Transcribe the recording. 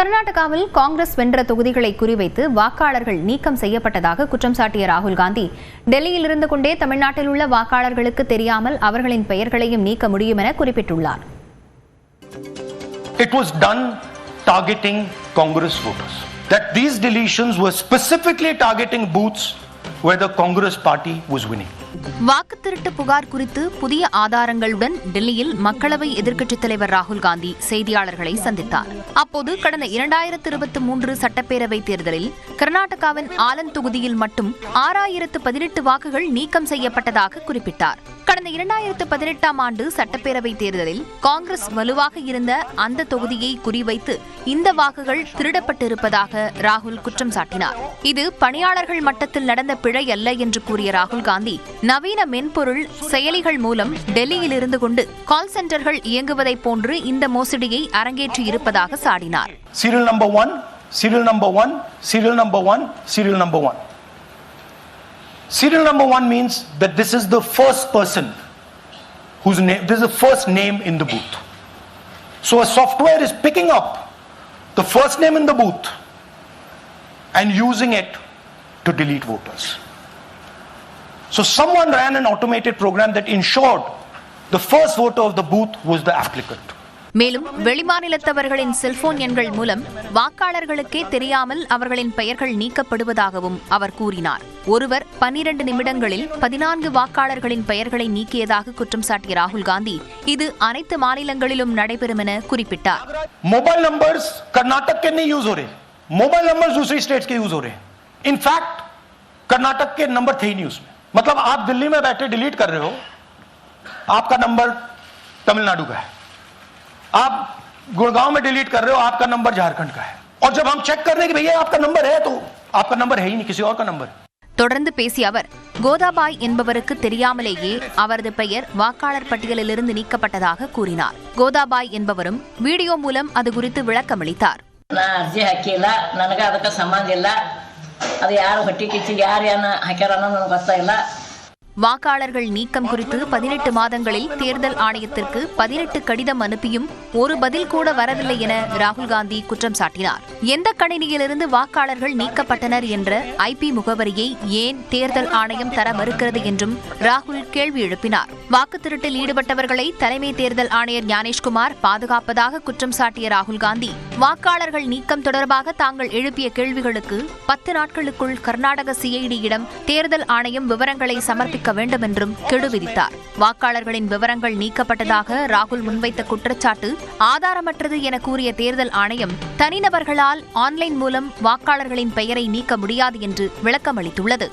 கர்நாடகாவில் காங்கிரஸ் வென்ற தொகுதிகளை குறிவைத்து வாக்காளர்கள் நீக்கம் செய்யப்பட்டதாக குற்றம் சாட்டிய ராகுல் காந்தி டெல்லியில் இருந்து கொண்டே தமிழ்நாட்டில் உள்ள வாக்காளர்களுக்கு தெரியாமல் அவர்களின் பெயர்களையும் நீக்க முடியும் என குறிப்பிட்டுள்ளார் it was done targeting Congress voters. That these deletions were specifically targeting booths where the Congress party was winning. வாக்கு திருட்டு புகார் குறித்து புதிய ஆதாரங்களுடன் டெல்லியில் மக்களவை எதிர்க்கட்சித் தலைவர் ராகுல் காந்தி செய்தியாளர்களை சந்தித்தார். அப்போது கடந்த இரண்டாயிரத்து இருபத்தி மூன்று சட்டப்பேரவைத் தேர்தலில் கர்நாடகாவின் ஆலன் தொகுதியில் மட்டும் ஆறாயிரத்து பதினெட்டு வாக்குகள் நீக்கம் செய்யப்பட்டதாக குறிப்பிட்டார். கடந்த இரண்டாயிரத்து பதினெட்டாம் ஆண்டு சட்டப்பேரவைத் தேர்தலில் காங்கிரஸ் வலுவாக இருந்த அந்த தொகுதியை குறிவைத்து இந்த வாக்குகள் திருடப்பட்டிருப்பதாக ராகுல் குற்றம் சாட்டினார். இது பணியாளர்கள் மட்டத்தில் நடந்த பிழை அல்ல என்று கூறிய ராகுல் காந்தி நவீன மென்பொருள் செயலிகள் மூலம் டெல்லியில் இருந்து கொண்டு கால் சென்டர்கள் இயங்குவதைப் போன்று இந்த மோசடியை அரங்கேற்றி இருப்பதாக சாடினார் Serial number one, serial number one, serial number one, serial number one. Serial number one means that this is the first person whose name, this is the first name in the booth. So a software is picking up the first name in the booth and using it to delete voters. So someone ran an automated program that ensured the first voter of the booth was the applicant. மேலும் வெளிமாநிலத்தவர்களின் cellphone எண்கள் மூலம் வாக்காளர்களுக்கே தெரியாமல் அவர்களின் பெயர்கள் நீக்கப்படுவதாகவும் அவர் கூறினார் ஒருவர் பன்னிரண்டு நிமிடங்களில் பதினான்கு வாக்காளர்களின் பெயர்களை நீக்கியதாக குற்றம் சாட்டிய ராகுல் காந்தி இது அனைத்து மாநிலங்களிலும் நடைபெறும் என குறிப்பிட்டார் mobile numbers Karnataka mobile numbers states use in fact Karnataka के नंबर थे ही नहीं उसमें मतलब आप दिल्ली में बैठे डिलीट कर रहे हो आपका नंबर तमिलनाडु का है। आप गुड़गांव में डिलीट कर रहे हो आपका नंबर झारखंड का है। और जब हम चेक कर रहे हैं कि भैया आपका नंबर है तो आपका नंबर है ही नहीं किसी और का नंबर है தொடர்ந்து பேசிய அவர் கோதாபாய் என்பவருக்கு தெரியாமலேயே அவரது பெயர் வாக்காளர் பட்டியலிலிருந்து நீக்கப்பட்டதாக கூறினார். கோதாபாய் என்பவரும் வீடியோ மூலம் அது குறித்து விளக்கமளித்தார். நான் அர்ஜி ஹக்கியில நனக்கு அதுக்கு சம்மந்தம் இல்லை. ಅದು ಯಾರು ಹೊಟ್ಟೆ ಕಿಚ್ಚಿಗೆ ಯಾರು ಏನು ಹಾಕ್ಯಾರ ಅನ್ನೋದು ನನಗೆ ಗೊತ್ತಾಗಿಲ್ಲ வாக்காளர்கள் நீக்கம் குறித்து பதினெட்டு மாதங்களில் தேர்தல் ஆணையத்திற்கு பதினெட்டு கடிதம் அனுப்பியும் ஒரு பதில் கூட வரவில்லை என ராகுல் காந்தி குற்றம் சாட்டினார் எந்த கணினியிலிருந்து வாக்காளர்கள் நீக்கப்பட்டனர் என்ற ஐபி முகவரியை ஏன் தேர்தல் ஆணையம் தர மறுக்கிறது என்றும் ராகுல் கேள்வி எழுப்பினார் வாக்கு திருட்டில் ஈடுபட்டவர்களை தலைமை தேர்தல் ஆணையர் ஞானேஷ்குமார் பாதுகாப்பதாக குற்றம் சாட்டிய ராகுல் காந்தி. வாக்காளர்கள் நீக்கம் தொடர்பாக தாங்கள் எழுப்பிய கேள்விகளுக்கு பத்து நாட்களுக்குள் கர்நாடக சிஐடியிடம் தேர்தல் ஆணையம் விவரங்களை சமர்ப்பிக்க வேண்டும் என்றும் கெடு விதித்தார் வாக்காளர்களின் விவரங்கள் நீக்கப்பட்டதாக ராகுல் முன்வைத்த குற்றச்சாட்டு ஆதாரமற்றது என கூறிய தேர்தல் ஆணையம் தனிநபர்களால் ஆன்லைன் மூலம் வாக்காளர்களின் பெயரை நீக்க முடியாது என்று விளக்கமளித்துள்ளது.